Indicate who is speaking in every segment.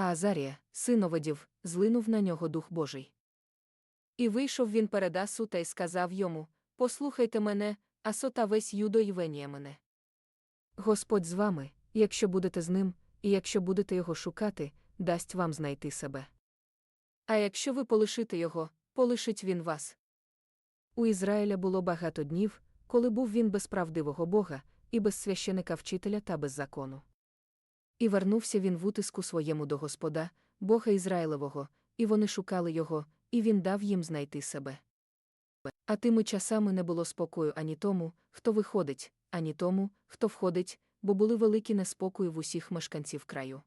Speaker 1: А Азарія, синовидів, злинув на нього дух Божий. І вийшов він перед Асу та й сказав йому: Послухайте мене, Асо та весь юдо й венія мене. Господь з вами, якщо будете з ним, і якщо будете його шукати, дасть вам знайти себе. А якщо ви полишите його, полишить він вас. У Ізраїля було багато днів, коли був він без правдивого Бога, і без священика вчителя та без закону. І вернувся він в утиску своєму до Господа, Бога Ізраїлевого, і вони шукали його, і він дав їм знайти себе. А тими часами не було спокою ані тому, хто виходить, ані тому, хто входить, бо були великі неспокої в усіх мешканців краю.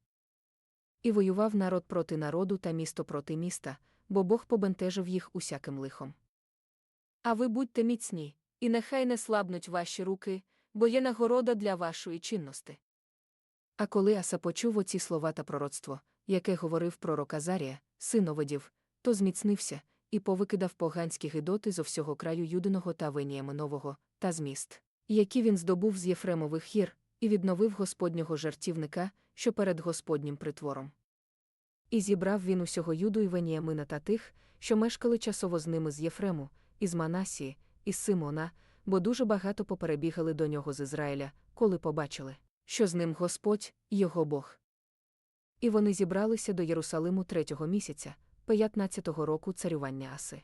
Speaker 1: І воював народ проти народу та місто проти міста, бо Бог побентежив їх усяким лихом. А ви будьте міцні, і нехай не слабнуть ваші руки, бо є нагорода для вашої чинності. А коли Аса почув оці слова та пророцтво, яке говорив пророк Азарія, синовидів, то зміцнився і повикидав поганські гидоти зо всього краю Юдиного та Венієменового, та з міст, які він здобув з Єфремових гір, і відновив Господнього жартівника, що перед Господнім притвором. І зібрав він усього Юду і Веніямина та тих, що мешкали часово з ними з Єфрему, із Манасії, із Симона, бо дуже багато поперебігали до нього з Ізраїля, коли побачили, що з ним Господь, його Бог. І вони зібралися до Єрусалиму третього місяця, 15-го року царювання Аси.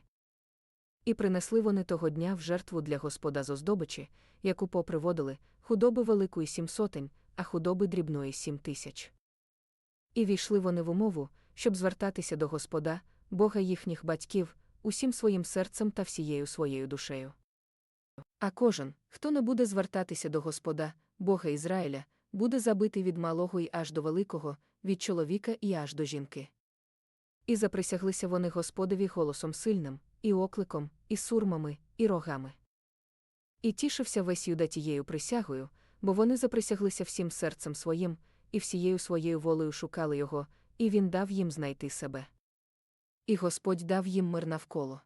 Speaker 1: І принесли вони того дня в жертву для Господа з оздобичі, яку поприводили, худоби великої сім сотень, а худоби дрібної сім тисяч. І війшли вони в умову, щоб звертатися до Господа, Бога їхніх батьків, усім своїм серцем та всією своєю душею. А кожен, хто не буде звертатися до Господа, Бога Ізраїля, буде забитий від малого і аж до великого, від чоловіка і аж до жінки. І заприсяглися вони Господові голосом сильним, і окликом, і сурмами, і рогами. І тішився весь юда тією присягою, бо вони заприсяглися всім серцем своїм, і всією своєю волею шукали його, і він дав їм знайти себе. І Господь дав їм мир навколо.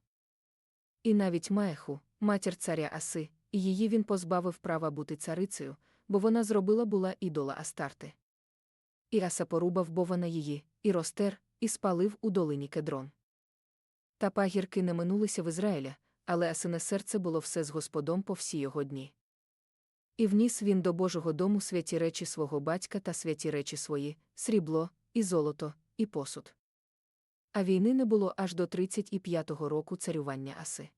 Speaker 1: І навіть Маеху, матір царя Аси, і її він позбавив права бути царицею, бо вона зробила була ідола Астарти. І Аса порубав бо вона її, і розтер, і спалив у долині кедрон. Та пагірки не минулися в Ізраїля, але Асине серце було все з Господом по всі його дні. І вніс він до Божого дому святі речі свого батька та святі речі свої, срібло, і золото, і посуд. А війни не було аж до 35-го року царювання Аси.